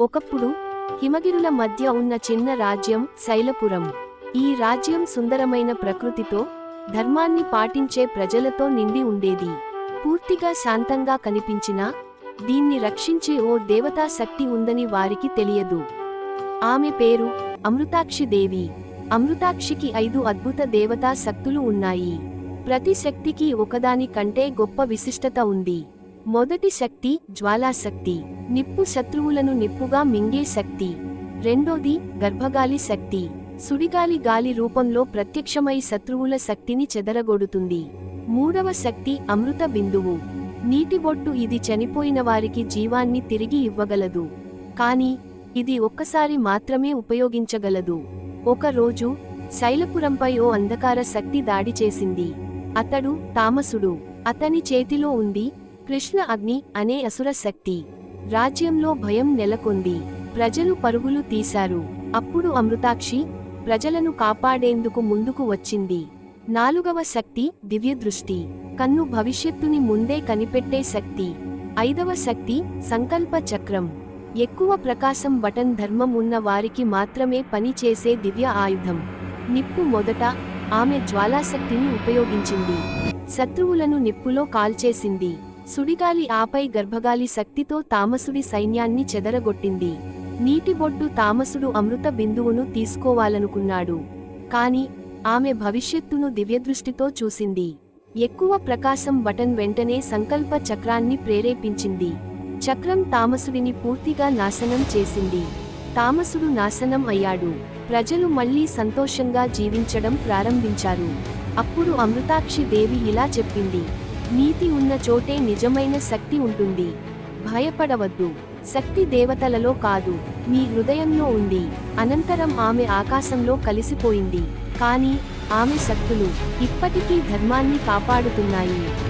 ఒకప్పుడు హిమగిరుల మధ్య ఉన్న చిన్న రాజ్యం శైలపురం. ఈ రాజ్యం సుందరమైన ప్రకృతితో ధర్మాన్ని పాటించే ప్రజలతో నిండి ఉండేది. పూర్తిగా శాంతంగా కనిపించినా దీన్ని రక్షించే ఓ దేవతా శక్తి ఉందని వారికి తెలియదు. ఆమె పేరు అమృతాక్షి దేవి. అమృతాక్షికి ఐదు అద్భుత దేవతా శక్తులు ఉన్నాయి. ప్రతి శక్తికి ఒకదాని కంటే గొప్ప విశిష్టత ఉంది. మొదటి శక్తి జ్వాలాశక్తి. నిప్పు శత్రువులను నిప్పుగా మింగే శక్తి. రెండోది గర్భగాలి శక్తి. సుడిగాలి గాలి రూపంలో ప్రత్యక్షమై శత్రువుల శక్తిని చెదరగొడుతుంది. మూడవ శక్తి అమృత బిందువు. నీటిబొట్టు ఇది చనిపోయిన వారికి జీవాన్ని తిరిగి ఇవ్వగలదు. కానీ ఇది ఒక్కసారి మాత్రమే ఉపయోగించగలదు. ఒక రోజు శైలపురంపై ఓ అంధకార శక్తి దాడి చేసింది. అతడు తామసుడు. అతని చేతిలో ఉంది కృష్ణ అగ్ని అనే అసుర శక్తి. రాజ్యంలో భయం నెలకొంది. ప్రజలు పరుగులు తీశారు. అప్పుడు అమృతాక్షి ప్రజలను కాపాడేందుకు ముందుకు వచ్చింది. నాలుగవ శక్తి దివ్యదృష్టి. కన్ను భవిష్యత్తుని ముందే కనిపెట్టే శక్తి. ఐదవ శక్తి సంకల్ప చక్రం. ఎక్కువ ప్రకాశం బటన్ ధర్మం ఉన్న వారికి మాత్రమే పని చేసే దివ్య ఆయుధం. నిప్పు మొదట ఆమె జ్వాలాశక్తిని ఉపయోగించింది. శత్రువులను నిప్పులో కాల్చేసింది. సుడిగాలి ఆపై గర్భగాలి శక్తితో తామసుడి సైన్యాన్ని చెదరగొట్టింది. నీటిబొడ్డు తామసుడు అమృత బిందువును తీసుకోవాలనుకున్నాడు. కాని ఆమె భవిష్యత్తును దివ్యదృష్టితో చూసింది. ఎక్కువ ప్రకాశం బటన్ వెంటనే సంకల్ప చక్రాన్ని ప్రేరేపించింది. చక్రం తామసుడిని పూర్తిగా నాశనం చేసింది. తామసుడు నాశనం అయ్యాడు. ప్రజలు మళ్ళీ సంతోషంగా జీవించడం ప్రారంభించారు. అప్పుడు అమృతాక్షి దేవి ఇలా చెప్పింది. నీతి ఉన్న చోటే నిజమైన శక్తి ఉంటుంది. భయపడవద్దు. శక్తి దేవతలలో కాదు. మీ హృదయంలో ఉంది. అనంతరం ఆమె ఆకాశంలో కలిసిపోయింది. కానీ ఆమె శక్తులు ఇప్పటికీ ధర్మాన్ని కాపాడుతున్నాయి.